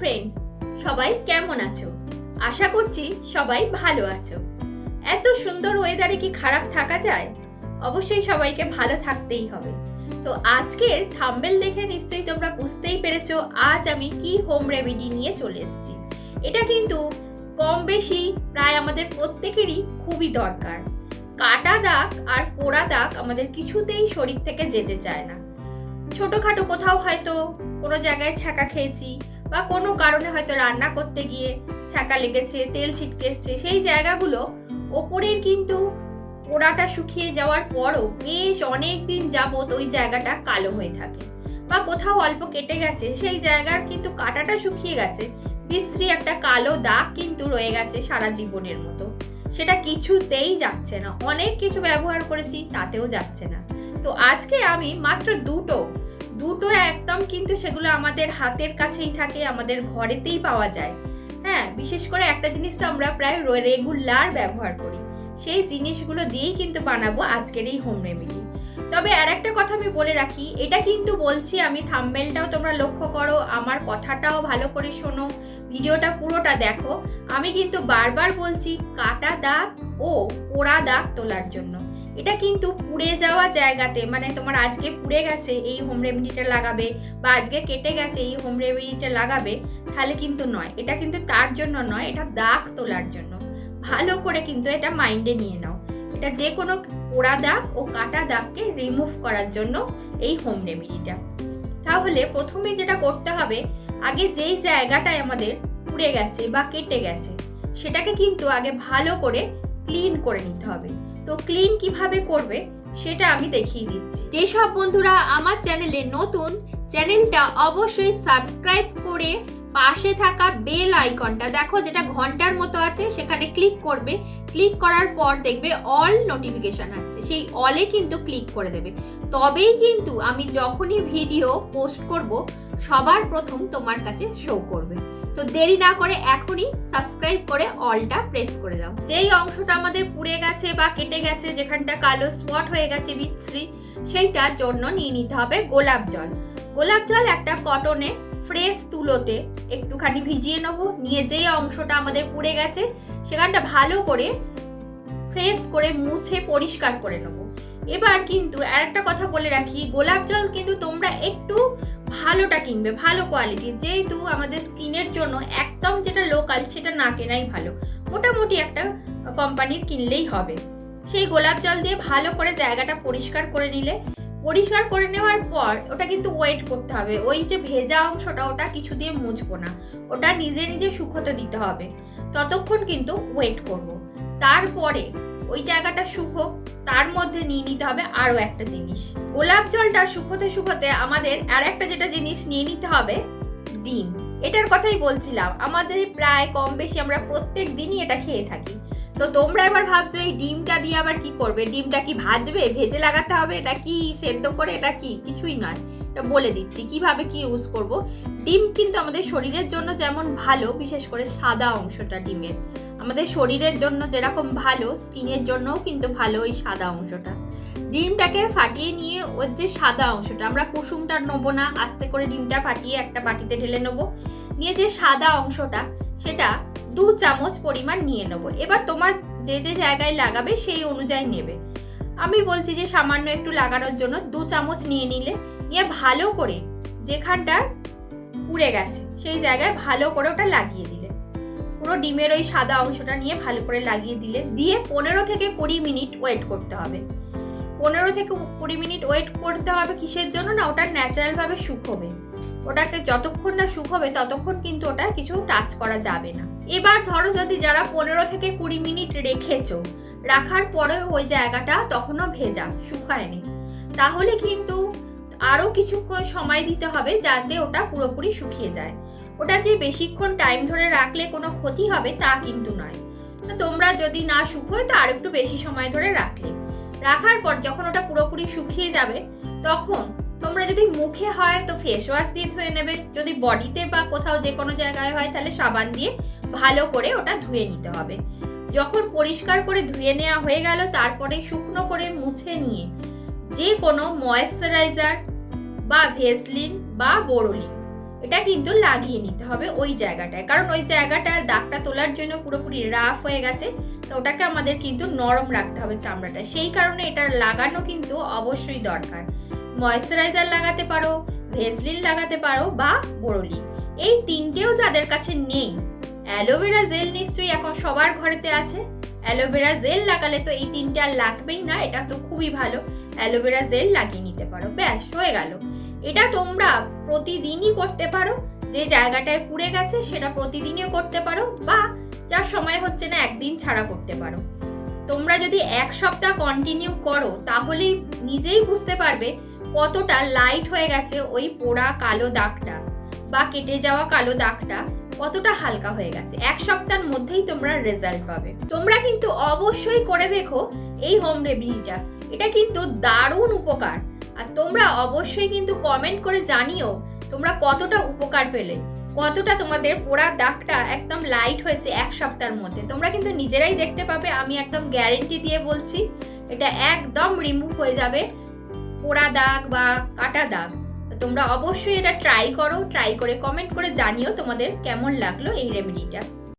Friends সবাই কেমন আছো? আশা করছি সবাই ভালো আছো। এত সুন্দর ওয়েদারে কি খারাপ থাকা যায়? অবশ্যই সবাইকে ভালো থাকতেই হবে। তো আজকের থাম্বেল দেখে নিশ্চয়ই তোমরা বুঝতেই পেরেছ আজ আমি কি হোম রেমেডি নিয়ে চলে এসেছি। এটা কিন্তু কম বেশি প্রায় আমাদের প্রত্যেকেরই খুবই দরকার। কাটা দাগ আর পোড়া দাগ আমাদের কিছুতেই শরীর থেকে যেতে চায় না। ছোটোখাটো কোথাও হয়তো কোনো জায়গায় ছ্যাঁকা খেয়েছি বা কোনো কারণে হয়তো রান্না করতে গিয়ে ছ্যাঁকা লেগেছে, তেল ছিটকে এসছে, সেই জায়গাগুলো ওপরের কিন্তু পোড়াটা শুকিয়ে যাওয়ার পরও বেশ অনেক দিন যাবত ওই জায়গাটা কালো হয়ে থাকে বা কোথাও অল্প কেটে গেছে, সেই জায়গার কিন্তু কাটাটা শুকিয়ে গেছে, বিশ্রী একটা কালো দাগ কিন্তু রয়ে গেছে সারা জীবনের মতো। সেটা কিছুতেই যাচ্ছে না, অনেক কিছু ব্যবহার করেছি তাতেও যাচ্ছে না। তো আজকে আমি মাত্র দুটো দুটো একদম কিন্তু সেগুলো আমাদের হাতের কাছেই থাকে, আমাদের ঘরেতেই পাওয়া যায়। হ্যাঁ বিশেষ করে একটা জিনিস তো আমরা প্রায় রেগুলার ব্যবহার করি। সেই জিনিসগুলো দিয়েই কিন্তু বানাবো আজকের এই হোম রেমেডি তবে আর একটা কথা আমি বলে রাখি, এটা কিন্তু বলছি আমি থাম্বেলটাও তোমরা লক্ষ্য করো, আমার কথাটাও ভালো করে শোনো, ভিডিওটা পুরোটা দেখো। আমি কিন্তু বারবার বলছি কাটা দাগ ও পোড়া দাগ তোলার জন্য। এটা কিন্তু পুড়ে যাওয়া জায়গাতে মানে তোমার আজকে পুড়ে গেছে, এই হোম রেমেডিটা লাগাবে, বা আজকে কেটে গেছে, এই হোম রেমেডিটা লাগাবে, তাহলে কিন্তু নয়। এটা কিন্তু তার জন্য নয়, এটা দাগ তোলার জন্য। ভালো করে কিন্তু এটা মাইন্ডে নিয়ে নাও। এটা যে কোনো পোড়া দাগ ও কাটা দাগকে রিমুভ করার জন্য এই হোম রেমেডিটা তাহলে প্রথমে যেটা করতে হবে, আগে যেই জায়গাটায় আমাদের পুড়ে গেছে বা কেটে গেছে, সেটাকে কিন্তু আগে ভালো করে ক্লিন করে নিতে হবে। তো ক্লিন কীভাবে করবে, সেটা আমি দেখিয়ে দিচ্ছি। যেসব বন্ধুরা আমার চ্যানেলে নতুন চ্যানেলটা অবশ্যই সাবস্ক্রাইব করে পাশে থাকা বেল আইকনটা, দেখো যেটা ঘণ্টার মতো আছে, সেখানে ক্লিক করবে। ক্লিক করার পর দেখবে অল নোটিফিকেশন আসছে। সেই অলে কিন্তু ক্লিক করে দেবে। তবেই কিন্তু আমি যখনই ভিডিও পোস্ট করব, সবার প্রথম তোমার কাছে শো করবে। তো দেরি না করে এখনই সাবস্ক্রাইব করে অলটা প্রেস করে দাও। যেই অংশটা আমাদের পুড়ে গেছে বা কেটে গেছে, যেখানটা কালো স্পট হয়ে গেছে বিশ্রী সেইটার জন্য নিয়ে নিতে হবে গোলাপ জল। গোলাপ জল একটা কটনে ফ্রেশ তুলোতে একটুখানি ভিজিয়ে নেব। নিয়ে যে অংশটা আমাদের পুড়ে গেছে, সেখানটা ভালো করে ফ্রেশ করে মুছে পরিষ্কার করে নেব। এবার কিন্তু আর একটা কথা বলে রাখি, গোলাপ জল কিন্তু তোমরা একটু ভালোটা কিনবে, ভালো কোয়ালিটির যেহেতু আমাদের স্কিনের জন্য একদম যেটা লোকাল সেটা না কেনাই ভালো। মোটামুটি একটা কোম্পানির কিনলেই হবে। সেই গোলাপ জল দিয়ে ভালো করে জায়গাটা পরিষ্কার করে নিলে পরিষ্কার করে নেওয়ার পর ওটা কিন্তু ওয়েট করতে হবে। ওই যে ভেজা অংশটা ওটা কিছু দিয়ে মুছবো না। ওটা নিজে নিজে শুকোতে দিতে হবে। ততক্ষণ কিন্তু ওয়েট করব। তারপরে ওই জায়গাটা শুকোক তার মধ্যে নিয়ে নিতে হবে আরও একটা জিনিস। গোলাপ জলটা শুকোতে শুকোতে আমাদের আর একটা যেটা জিনিস নিয়ে নিতে হবে, ডিম। এটার কথাই বলছিলাম, আমাদের প্রায় কম বেশি আমরা প্রত্যেক দিনই এটা খেয়ে থাকি। তো তোমরা এবার ভাবছ, এই ডিমটা দিয়ে আবার কি করবে? ডিমটা কি ভাজবে? ভেজে লাগাতে হবে? এটা কি সেদ্ধ করে? এটা কি? কিছুই নয়। বলে দিচ্ছি, কীভাবে কি ইউজ করব? ডিম কিন্তু আমাদের শরীরের জন্য যেমন ভালো, বিশেষ করে সাদা অংশটা ডিমের। আমাদের শরীরের জন্য যেরকম ভালো, স্কিনের জন্যও কিন্তু ভালো ওই সাদা অংশটা। ডিমটাকে ফাটিয়ে নিয়ে ওর যে সাদা অংশটা, আমরা কুসুমটা নেব না, আস্তে করে ডিমটা ফাটিয়ে একটা বাটিতে ঢেলে নেব। নিয়ে যে সাদা অংশটা, সেটা দু চামচ পরিমাণ নিয়ে নেব। এবার তোমার যে যে জায়গায় লাগাবে সেই অনুযায়ী নেবে। আমি বলছি যে সামান্য একটু লাগানোর জন্য দু চামচ নিয়ে নিলে, নিয়ে ভালো করে যেখানটা পুড়ে গেছে, সেই জায়গায় ভালো করে ওটা লাগিয়ে দিলে। পুরো ডিমের ওই সাদা অংশটা নিয়ে ভালো করে লাগিয়ে দিলে। দিয়ে পনেরো থেকে কুড়ি মিনিট ওয়েট করতে হবে। পনেরো থেকে কুড়ি মিনিট ওয়েট করতে হবে কিসের জন্য না, ওটা ন্যাচারালভাবে শুকোবে। ওটাকে যতক্ষণ না শুকোবে ততক্ষণ কিন্তু ওটা কিছু টাচ করা যাবে না। এবার ধরো যদি যারা পনেরো থেকে কুড়ি মিনিট রেখেছো, রাখার পরে ওই জায়গাটা তখনও ভেজা, শুকায়নি। তাহলে কিন্তু আরও কিছুক্ষণ সময় দিতে হবে যাতে ওটা পুরোপুরি শুকিয়ে যায়। ওটা যে বেশিক্ষণ টাইম ধরে রাখলে কোনো ক্ষতি হবে তা কিন্তু নয়। তো তোমরা যদি না শুকোয় তো আর একটু বেশি সময় ধরে রাখলে। রাখার পর যখন ওটা পুরোপুরি শুকিয়ে যাবে, তখন তোমরা যদি মুখে হয় তো ফেস ওয়াশ দিয়ে ধুয়ে নেবে। যদি বডিতে বা কোথাও যে কোনো জায়গায় হয় তাহলে সাবান দিয়ে ভালো করে ওটা ধুয়ে নিতে হবে। যখন পরিষ্কার করে ধুয়ে নেওয়া হয়ে গেল, তারপরে শুকনো করে মুছে নিয়ে যে কোনো ময়েশ্চারাইজার বা ভেসলিন বা বোরোলিন এটা কিন্তু লাগিয়ে নিতে হবে ওই জায়গাটায়। কারণ ওই জায়গাটা দাগটা তোলার জন্য পুরোপুরি রাফ হয়ে গেছে, তো ওটাকে আমাদের কিন্তু নরম রাখতে হবে চামড়াটা সেই কারণে এটা লাগানো কিন্তু অবশ্যই দরকার। ময়েশ্চারাইজার লাগাতে পারো ভেসলিন লাগাতে পারো বা বোরোলিন এই তিনটেও যাদের কাছে নেই অ্যালোভেরা জেল নিশ্চয়ই এখন সবার ঘরেতে আছে। অ্যালোভেরা জেল লাগালে তো এই তিনটা লাগবেই না, এটা তো খুবই ভালো। অ্যালোভেরা জেল লাগিয়ে নিতে পারো, ব্যাস, হয়ে গেল। এটা তোমরা প্রতিদিনই করতে পারো, যে জায়গাটায় পুড়ে গেছে সেটা প্রতিদিনই করতে পারো, বা যার সময় হচ্ছে না একদিন ছাড়া করতে পারো। তোমরা যদি এক সপ্তাহ কন্টিনিউ করো, তাহলেই নিজেই বুঝতে পারবে কতটা লাইট হয়ে গেছে ওই পোড়া কালো দাগটা, বা কেটে যাওয়া কালো দাগটা। কতটা হালকা হয়ে গেছে। এক সপ্তাহের মধ্যেই তোমরা রেজাল্ট পাবে। তোমরা কিন্তু অবশ্যই করে দেখো এই হোম রেমেডিটা এটা কিন্তু দারুণ উপকার। আর তোমরা অবশ্যই কিন্তু কমেন্ট করে জানিও তোমরা কতটা উপকার পেলে। কতটা তোমাদের পোড়া দাগটা একদম লাইট হয়েছে এক সপ্তাহের মধ্যে। তোমরা কিন্তু নিজেরাই দেখতে পাবে, আমি একদম গ্যারেন্টি দিয়ে বলছি, এটা একদম রিমুভ হয়ে যাবে পোড়া দাগ বা কাটা দাগ। তোমরা অবশ্যই এটা ট্রাই করো ট্রাই করে কমেন্ট করে জানিও তোমাদের কেমন লাগল এই রেমেডিটা